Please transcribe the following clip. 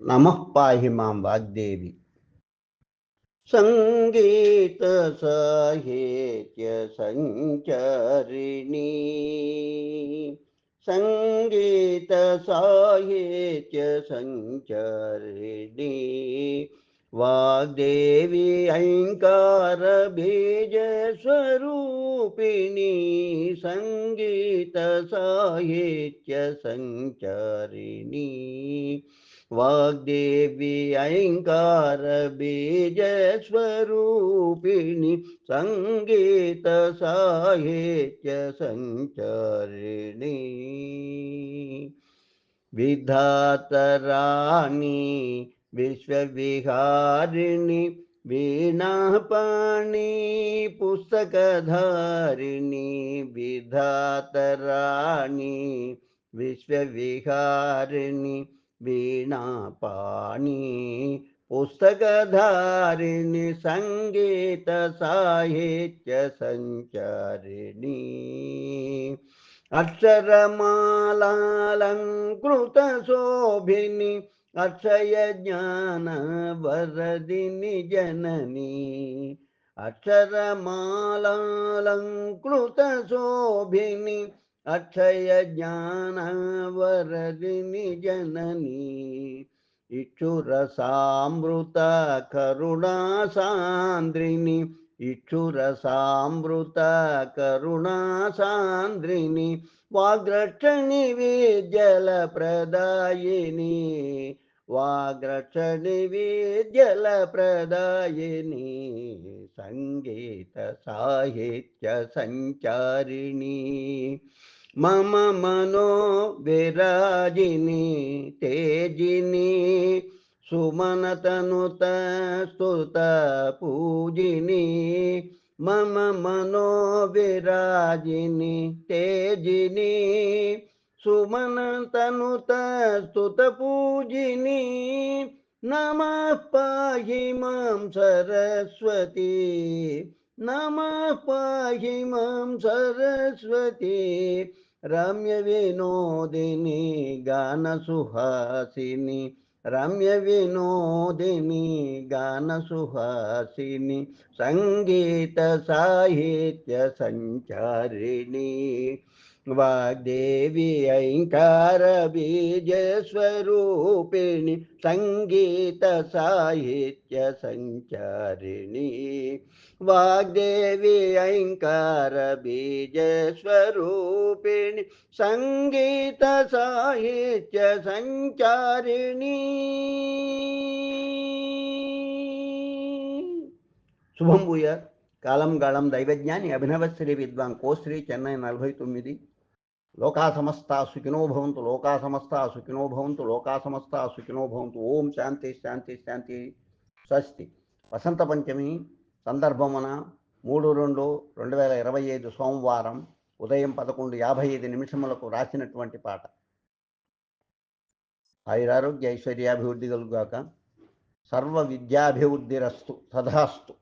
నమః పాహి మాం వాగ్దేవి. సంగీత సాహిత్య సంచరిణి. సంగీత సాహిత్య సంచరిణి. వాగ్దేవి ఐంకార బీజ స్వరూపిణి సంగీత సాహిత్య సంచరిణి विश्वविहारिणि वीणापाणि पुस्तकधारिणि विधातराणि विश्वविहारिणि वीणापाणि पुस्तकधारिणि सङ्गीतसाहित्यसञ्चारिणि अक्षरमालालङ्कृतशोभिनि అక్షయ జ్ఞాన వరదిని జనని అక్షరమాలంకృత శోభిని అక్షయ జ్ఞాన వరదిని జనని ఇక్షుర కరుణాసాంద్రిని కరుణా కరుణాసాంద్రిని వాగ్రక్షణి విజల ప్రదాయిని వాగ్రక్షణి విద్యల ప్రదాయిని సంగీత సాహిత్య సంచారిణి. మమ మనో విరాజిని తేజిని సుమనతనుత స్తుత పూజిని. మమ మనో విరాజిని తేజిని సుమనతనుత స్తుత పూజిని నమ పాహి మాం సరస్వతి నమ పాహి మాం సరస్వతి రమ్య వినోదిని గాన సుహాసిని వాగ్దేవి ఐంకార బీజస్వరూపిణి సంగీత సాహిత్య సంచారిణి. వాగ్దేవి ఐంకార బీజస్వరూపిణి సంగీత సాహిత్య సంచారిణి. శుభం భూయ. కాలం గాళం దైవజ్ఞాని అభినవశ్రీ విద్వాన్ కోశ్రీ చెన్నై నలభై తొమ్మిది. లోకా సమస్త సుఖినో భవంతు లోకా సమస్త సుఖినో భవంతు లోకా సమస్త సుఖినో భవంతు. ఓం శాంతి శాంతి శాంతి. స్వస్తి. వసంత పంచమి సందర్భమున మూడు రెండు రెండు వేల ఇరవై ఐదు సోమవారం ఉదయం పదకొండు యాభై ఐదు నిమిషములకు రాసినటువంటి పాట. ఆయురారోగ్య ఐశ్వర్యాభివృద్ధి కలుగాక. సర్వ విద్యాభివృద్ధిరస్తు సదాస్తు.